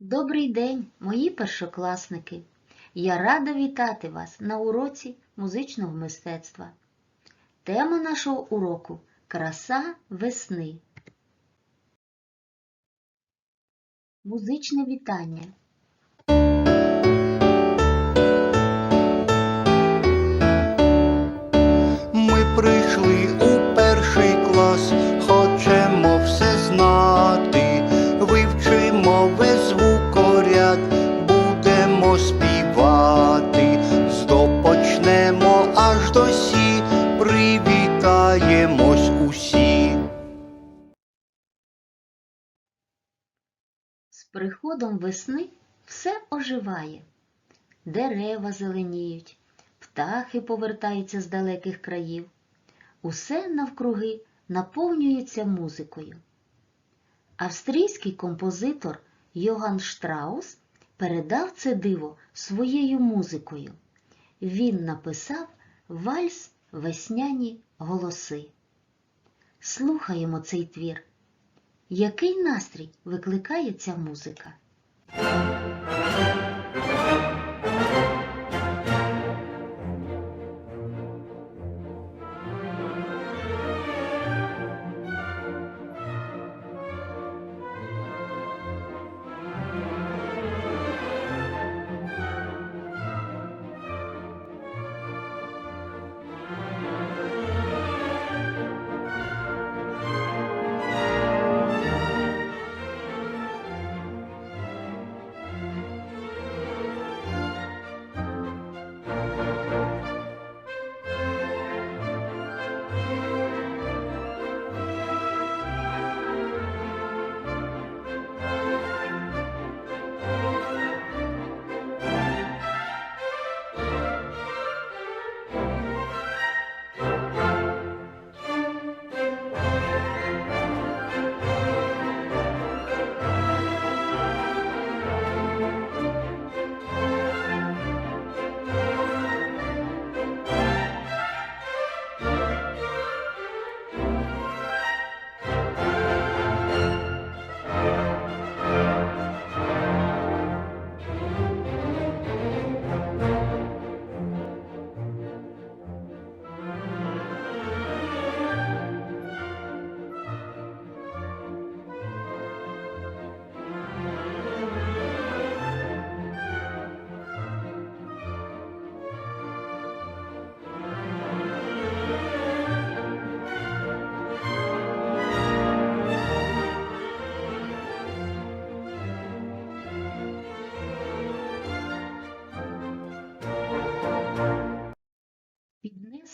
Добрий день, мої першокласники! Я рада вітати вас на уроці музичного мистецтва. Тема нашого уроку Краса весни. Музичне вітання. Приходом весни все оживає. Дерева зеленіють, птахи повертаються з далеких країв. Усе навкруги наповнюється музикою. Австрійський композитор Йоган Штраус передав це диво своєю музикою. Він написав вальс Весняні голоси. Слухаємо цей твір. Який настрій викликає ця музика? Bye.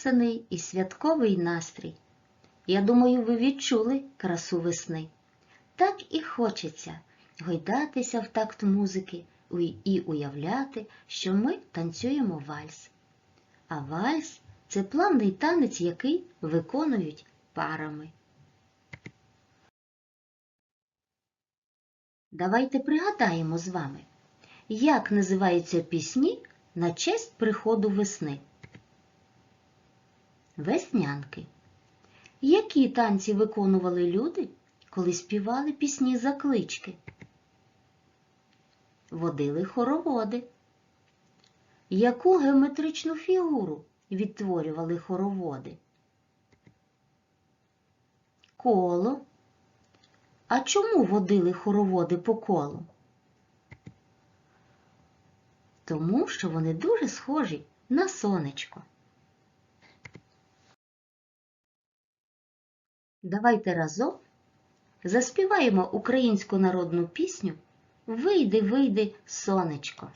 Піднесений і святковий настрій. Я думаю, ви відчули красу весни. Так і хочеться гойдатися в такт музики і уявляти, що ми танцюємо вальс. А вальс це плавний танець, який виконують парами. Давайте пригадаємо з вами, як називаються пісні на честь приходу весни. Веснянки. Які танці виконували люди, коли співали пісні заклички? Водили хороводи. Яку геометричну фігуру відтворювали хороводи? Коло. А чому водили хороводи по колу? Тому що вони дуже схожі на сонечко. Давайте разом заспіваємо українську народну пісню Вийди, вийди, сонечко.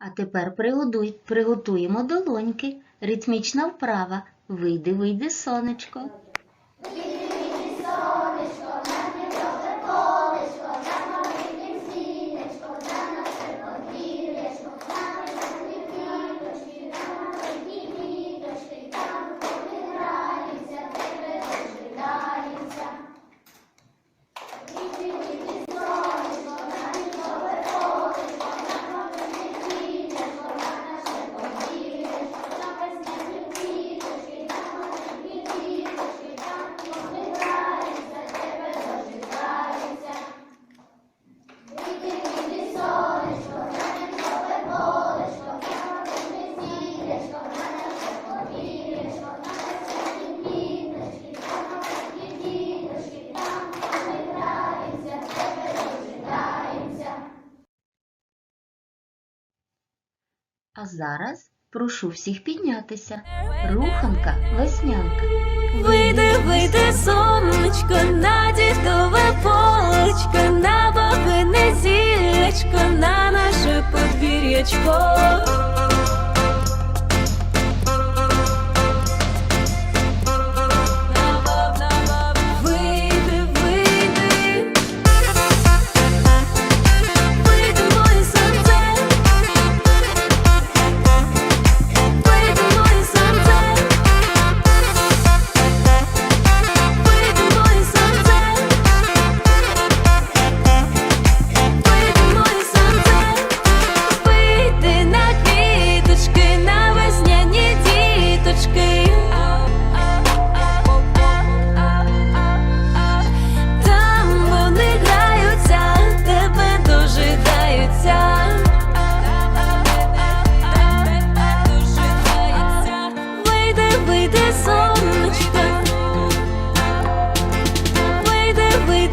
А тепер приготуємо долоньки. Ритмічна вправа. Вийди, вийди, сонечко. Зараз прошу всіх піднятися. Руханка, веснянка. Вийди, вийди, сонечко, на дідове полочко, на бабине зілечко, на наше подвір'ячко.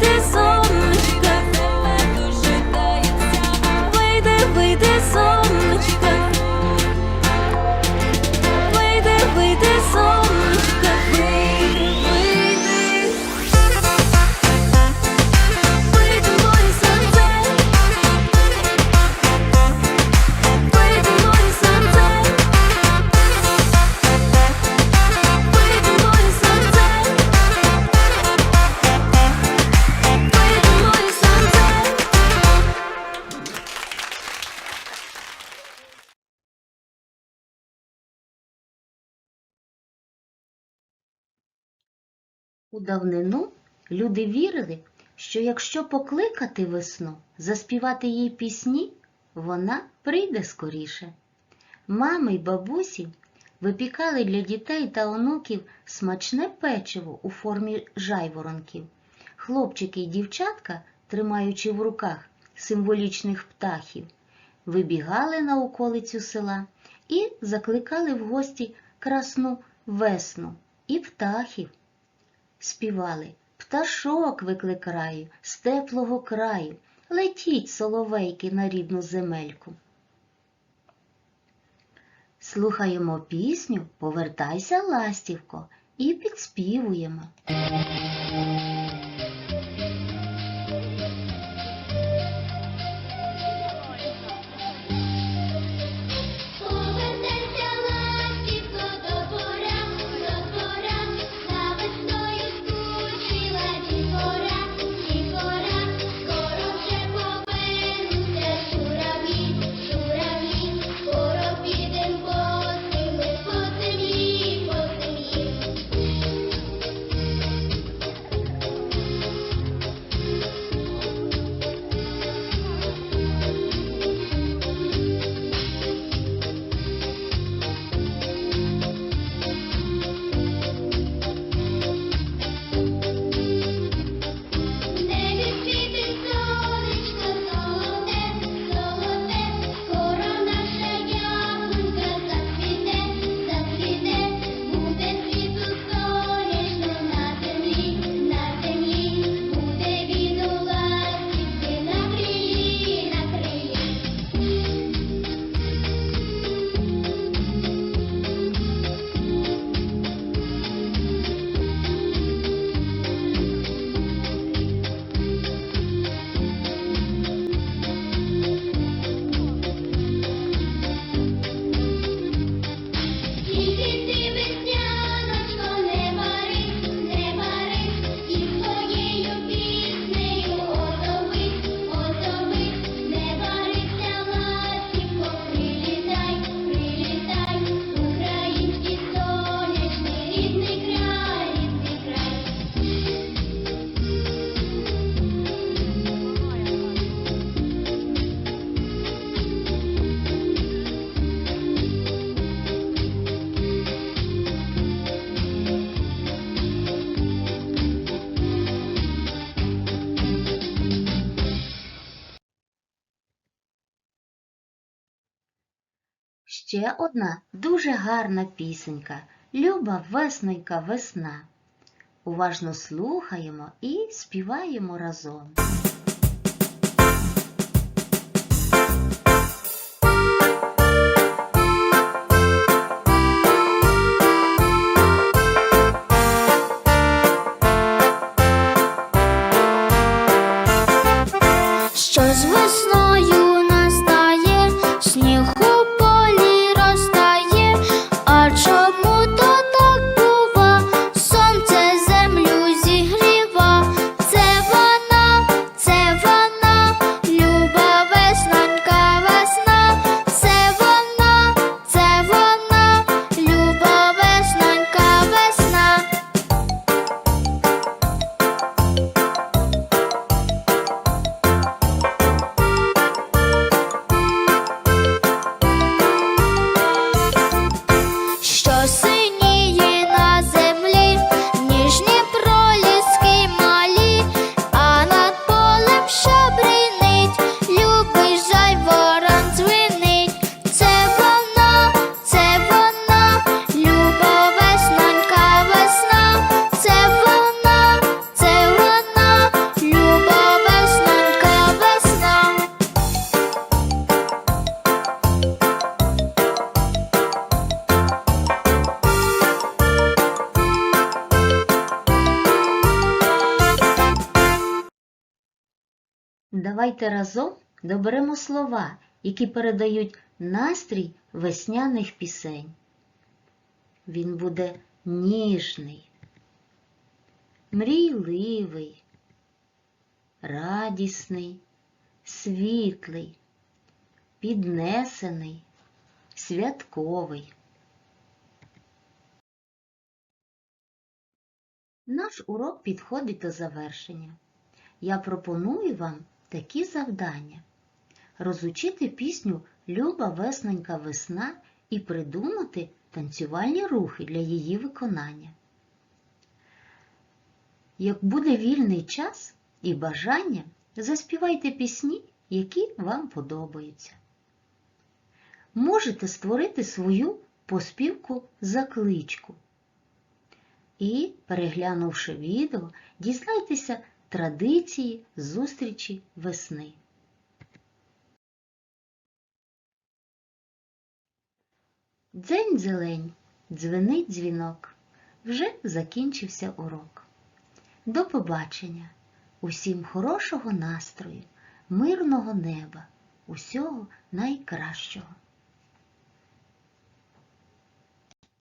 Вийди, вийди, У давнину люди вірили, що якщо покликати весну, заспівати їй пісні, вона прийде скоріше. Мами й бабусі випікали для дітей та онуків смачне печиво у формі жайворонків. Хлопчики й дівчатка, тримаючи в руках символічних птахів, вибігали на околицю села і закликали в гості красну весну і птахів співали Пташок викликаю з теплого краю, летіть, соловейки, на рідну земельку. Слухаємо пісню Повертайся, ластівко, і підспівуємо. Ще одна дуже гарна пісенька Люба веснонька весна. Уважно слухаємо і співаємо разом. Що з весною Давайте разом доберемо слова, які передають настрій весняних пісень. Він буде ніжний, мрійливий, радісний, світлий, піднесений, святковий. Наш урок підходить до завершення. Я пропоную вам такі завдання. Розучити пісню Люба веснонька весна і придумати танцювальні рухи для її виконання. Як буде вільний час і бажання, заспівайте пісні, які вам подобаються. Можете створити свою поспівку закличку. І, переглянувши відео, дізнайтеся традиції зустрічі весни. Дзень зелень, дзвенить дзвінок. Вже закінчився урок. До побачення! Усім хорошого настрою, мирного неба, усього найкращого!